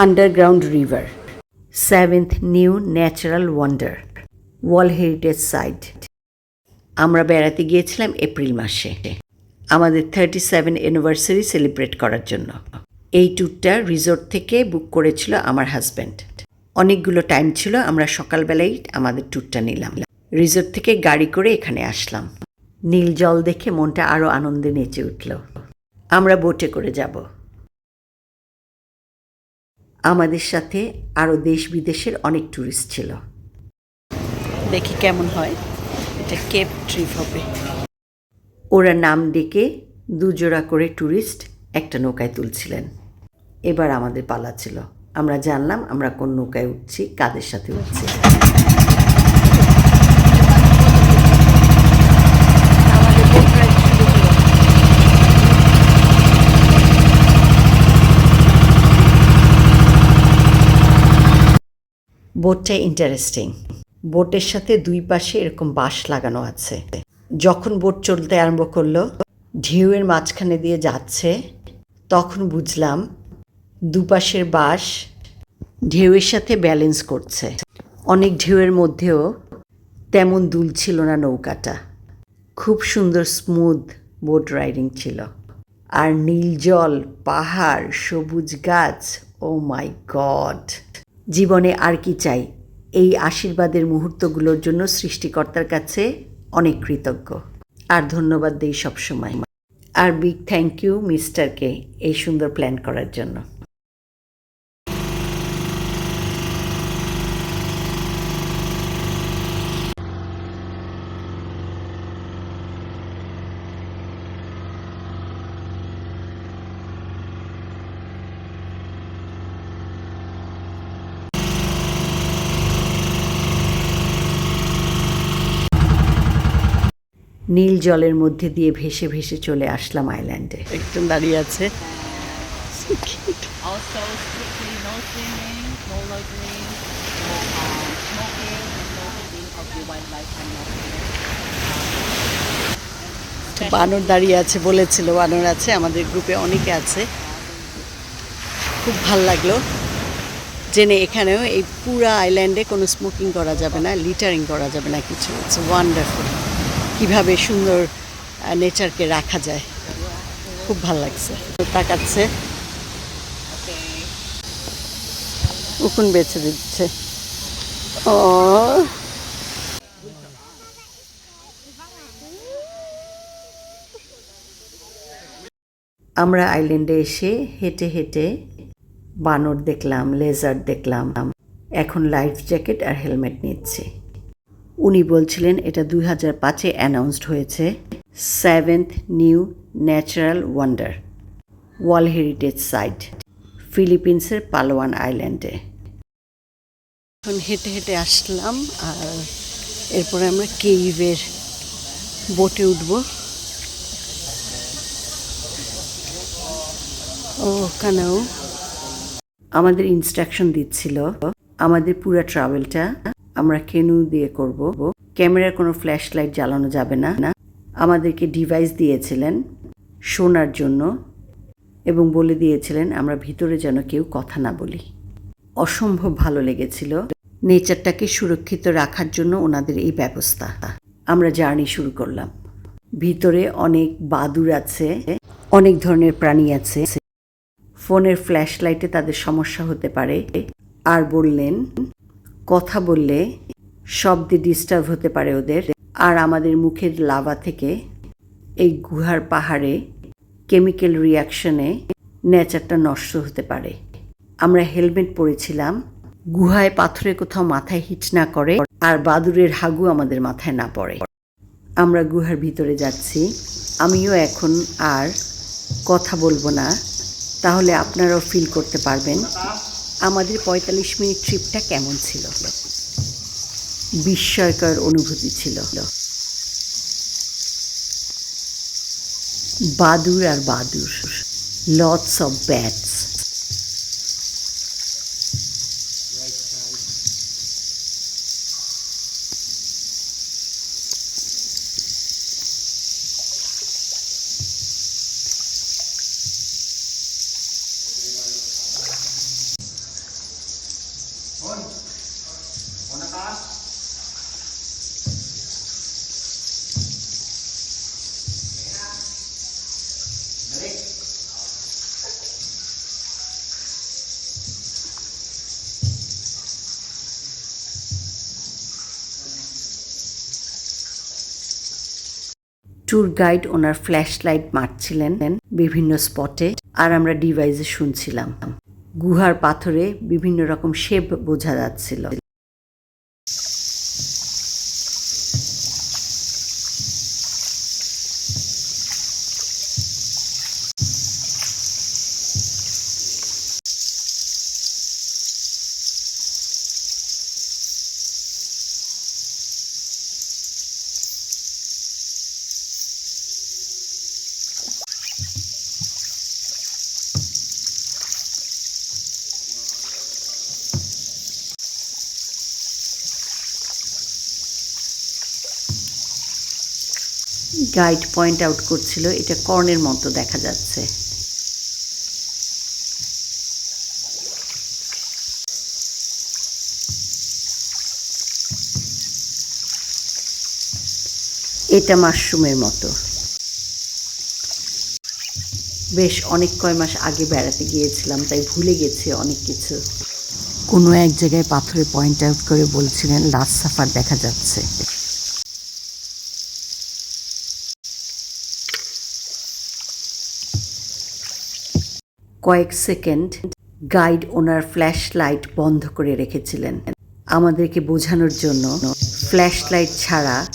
Underground river seventh new natural wonder world heritage site আমরা বেড়াতে গিয়েছিলাম এপ্রিল মাসে। আমাদের থার্টি সেভেন অ্যানিভার্সারি সেলিব্রেট করার জন্য। এই ট্যুরটা রিসোর্ট থেকে বুক করেছিল আমার হাজব্যান্ড অনেকগুলো টাইম ছিল, আমরা সকালবেলাই আমাদের ট্যুরটা নিলাম। রিসোর্ট থেকে গাড়ি করে এখানে আসলাম। নীল জল দেখে মনটা আরও আনন্দে নেচে উঠল। আমরা বোটে করে যাব। আমাদের সাথে আরও দেশ বিদেশের অনেক ট্যুরিস্ট ছিল। দেখি কেমন হয়। এটা কেপ ট্রিপ হবে। ওরা নাম ডেকে দুজোড়া করে ট্যুরিস্ট একটা নৌকায় তুলছিলেন। এবার আমাদের পালা ছিল। আমরা জানলাম আমরা কোন নৌকায় উঠছি কাদের সাথে উঠছি আমাদের boat ride শুরু হলো। বোটটা ইন্টারেস্টিং বোটের সাথে দুই পাশে এরকম বাঁশ লাগানো আছে। যখন বোট চলতে আরম্ভ করল, ঢেউয়ের মাঝখানে দিয়ে যাচ্ছে, তখন বুঝলাম দুপাশের বাঁশ ঢেউয়ের সাথে ব্যালেন্স করছে। অনেক ঢেউয়ের মধ্যেও তেমন দুল ছিল না নৌকাটা। খুব সুন্দর স্মুথ বোট রাইডিং ছিল। আর নীল জল, পাহাড়, সবুজ গাছ ও মাই গড জীবনে আর কি চাই? এই আশীর্বাদের মুহূর্তগুলোর জন্য সৃষ্টিকর্তার কাছে অনেক কৃতজ্ঞ। আর ধন্যবাদ দিই সবসময়। আর বিগ থ্যাংক ইউ মিস্টারকে এই সুন্দর প্ল্যান করার জন্য। নীল জলের মধ্যে দিয়ে ভেসে ভেসে চলে আসলাম আইল্যান্ডে। একজন দাঁড়িয়ে আছে। বানর দাঁড়িয়ে আছে বলেছিল, বানর আছে, আমাদের গ্রুপে অনেকে আছে। খুব ভালো লাগল। জেনে এখানেও এই পুরা আইল্যান্ডে কোনো স্মোকিং করা যাবে না লিটারিং করা যাবে না কিছু। ইটস ওয়ান্ডারফুল কীভাবে সুন্দর নেচারকে রাখা যায়। খুব ভালো লাগছে। তাকাচ্ছে। উকুন বেছে দিচ্ছে। ও। আমরা আইল্যান্ডে এসে হেঁটে হেঁটে বানর দেখলাম লেজার দেখলাম। এখন লাইফ জ্যাকেট আর হেলমেট নিচ্ছে। উনি বলছিলেন এটা দুই হাজার পাঁচে অ্যানাউন্সড হয়েছে। Seventh new natural wonder world heritage site ফিলিপিন্সের Palawan আইল্যান্ডে। এখন হেঁটে হেঁটে আসলাম আর এরপরে আমরা কেইভের বোটে উঠবো। ও ওখানেও আমাদের ইনস্ট্রাকশন দিচ্ছিল আমাদের পুরো ট্রাভেলটা আমরা কেনু দিয়ে করব। ক্যামেরার কোনো ফ্ল্যাশ লাইট জ্বালানো যাবে না। না আমাদেরকে ডিভাইস দিয়েছিলেন শোনার জন্য এবং বলে দিয়েছিলেন, আমরা ভিতরে যেন কেউ কথা না বলি। অসম্ভব ভালো লেগেছিল। নেচারটাকে সুরক্ষিত রাখার জন্য ওনাদের এই ব্যবস্থা। আমরা জার্নি শুরু করলাম। ভিতরে অনেক বাদুর আছে, অনেক ধরনের প্রাণী আছে। ফোনের ফ্ল্যাশ লাইটে তাদের সমস্যা হতে পারে। আর বললেন কথা বললে শব্দে ডিস্টার্ব হতে পারে ওদের। আর আমাদের মুখের লাভা থেকে এই গুহার পাহাড়ে কেমিক্যাল রিয়াকশনে নেচারটা নষ্ট হতে পারে। আমরা হেলমেট পরেছিলাম। গুহায় পাথরে কোথাও মাথায় হিট না করে আর বাদুরের হাগু আমাদের মাথায় না পড়ে। আমরা গুহার ভিতরে যাচ্ছি। আমিও এখন আর কথা বলব না। তাহলে আপনারাও ফিল করতে পারবেন। আমাদের পঁয়তাল্লিশ মিনিট ট্রিপটা কেমন ছিল? বিস্ময়কর অনুভূতি ছিল। বাদুর আর বাদুর lots of bats tour guide owner flash light মারছিলেন বিভিন্ন স্পটে আর আমরা ডিভাইসে শুনছিলাম। গুহার পাথরে বিভিন্ন রকম শেপ বোঝা যাচ্ছিল। গাইড পয়েন্ট আউট করছিল, এটা কর্নের মতো দেখা যাচ্ছে। এটা মাশরুমের মতো। বেশ অনেক কয় মাস আগে বেড়াতে গিয়েছিলাম, তাই ভুলে গেছি অনেক কিছু। কোনো এক জায়গায় পাথরে পয়েন্ট আউট করে বলছিলেন লাস্ট সাফার দেখা যাচ্ছে। কয়েক সেকেন্ড গাইড ওনার ফ্ল্যাশ লাইট বন্ধ করে রেখেছিলেন। আমাদেরকে বোঝানোর জন্য ফ্ল্যাশ লাইট ছাড়া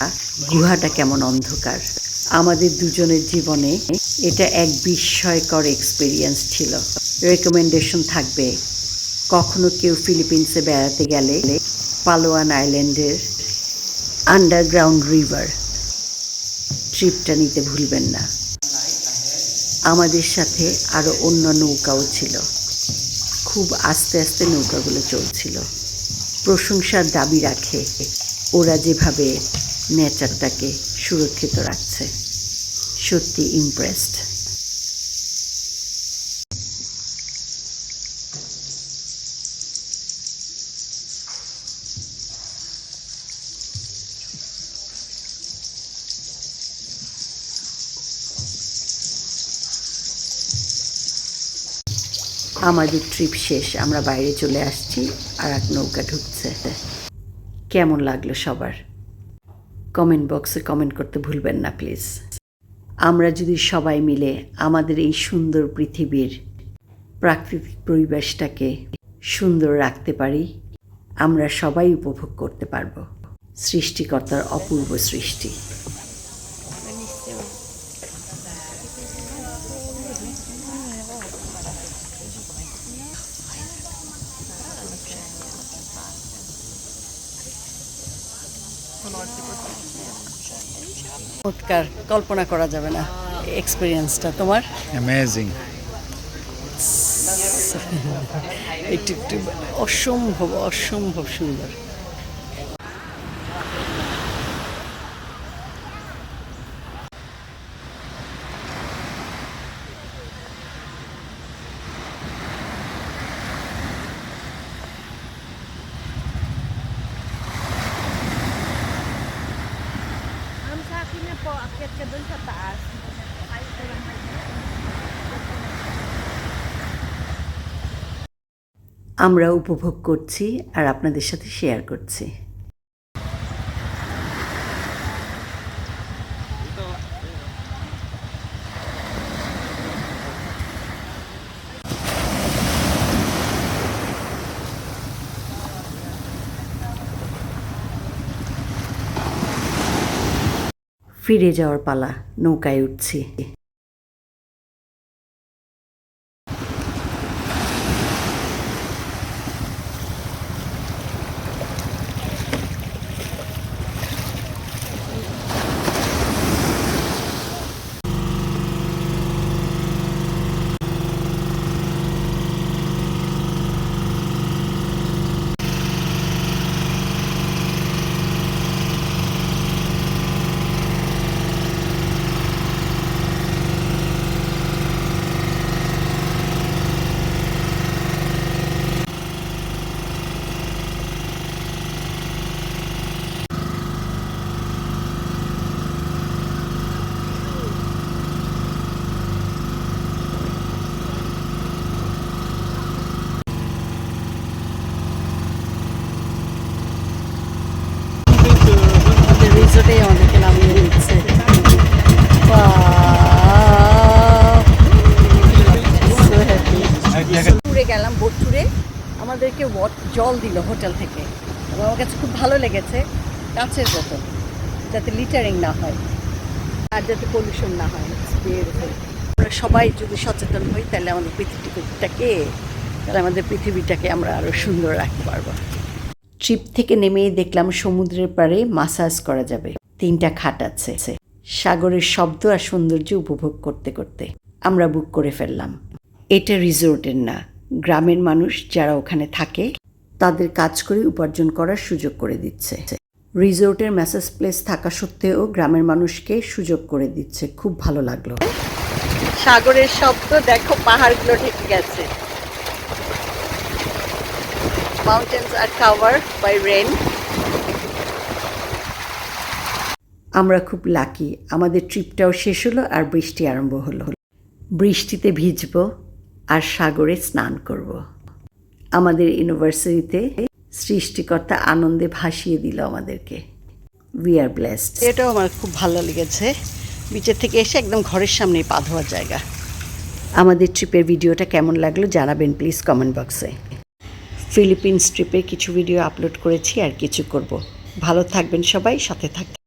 গুহাটা কেমন অন্ধকার। আমাদের দুজনের জীবনে এটা এক বিস্ময়কর এক্সপিরিয়েন্স ছিল। রেকমেন্ডেশন থাকবে। কখনো কেউ ফিলিপিন্সে বেড়াতে গেলে পালোয়ান আইল্যান্ডের আন্ডারগ্রাউন্ড রিভার ট্রিপটা নিতে ভুলবেন না। আমাদের সাথে আরও অন্য নৌকাও ছিল। খুব আস্তে আস্তে নৌকাগুলো চলছিল। প্রশংসার দাবি রাখে ওরা যেভাবে নেচারটাকে সুরক্ষিত রাখছে। সত্যি ইমপ্রেসড আমাদের ট্রিপ শেষ, আমরা বাইরে চলে আসছি, আর এক নৌকা ঢুকছে। কেমন লাগল সবার? কমেন্ট বক্সে কমেন্ট করতে ভুলবেন না প্লিজ আমরা যদি সবাই মিলে আমাদের এই সুন্দর পৃথিবীর প্রাকৃতিক পরিবেশটাকে সুন্দর রাখতে পারি, আমরা সবাই উপভোগ করতে পারব। সৃষ্টিকর্তার অপূর্ব সৃষ্টি। চমৎকার কল্পনা করা যাবে না। এক্সপিরিয়েন্সটা তোমার? অ্যামেজিং একটু একটু অসম্ভব অসম্ভব সুন্দর। আমরা উপভোগ করছি আর আপনাদের সাথে শেয়ার করছি। ফিরে যাওয়ার পালা নৌকায় উঠছি আমাদের রিসোর্টেই আমাদেরকে নামিয়ে দিচ্ছে গেলাম বোট ট্যুরে আমাদেরকে ওয়াট জল দিল হোটেল থেকে। এবং আমার কাছে খুব ভালো লেগেছে কাঁচের বোতল যাতে লিটারিং না হয় আর যাতে পলিউশন না হয়। আমরা সবাই যদি সচেতন হই, তাহলে আমাদের পৃথিবীটাকে, তাহলে আমাদের পৃথিবীটাকে আমরা আরও সুন্দর রাখতে পারব। ট্রিপ থেকে নেমেই দেখলাম সমুদ্রের পাড়ে মাসাজ করা যাবে। তিনটা খাট আছে। সাগরের শব্দ আর সৌন্দর্য উপভোগ করতে করতে আমরা বুক করে ফেললাম। এটা রিসোর্টের না। গ্রামের মানুষ যারা ওখানে থাকে তাদের কাজ করে উপার্জন করার সুযোগ করে দিচ্ছে। রিসোর্টের ম্যাসেজ প্লেস থাকা সত্ত্বেও গ্রামের মানুষকে সুযোগ করে দিচ্ছে। খুব ভালো লাগল। সাগরের শব্দ দেখো পাহাড়গুলো ঢেকে গেছে। Mountains are cover by rain আমরা খুব লাকি আমাদের ট্রিপটাও শেষ হলো আর বৃষ্টি আরম্ভ হলো। বৃষ্টিতে ভিজবো। আর সাগরে স্নান করব। আমাদের ইউনিভার্সিটিতে সৃষ্টিকর্তা আনন্দে ভাসিয়ে দিল আমাদেরকে। উই আর ব্লেসড এটাও আমার খুব ভালো লেগেছে। বিচের থেকে এসে একদম ঘরের সামনে পা ধোয়ার জায়গা। আমাদের ট্রিপের ভিডিওটা কেমন লাগল জানাবেন প্লিজ কমেন্ট বক্সে। ফিলিপিন্স ট্রিপের কিছু ভিডিও আপলোড করেছি আর কিছু করব। ভালো থাকবেন সবাই সাথে থাকবেন।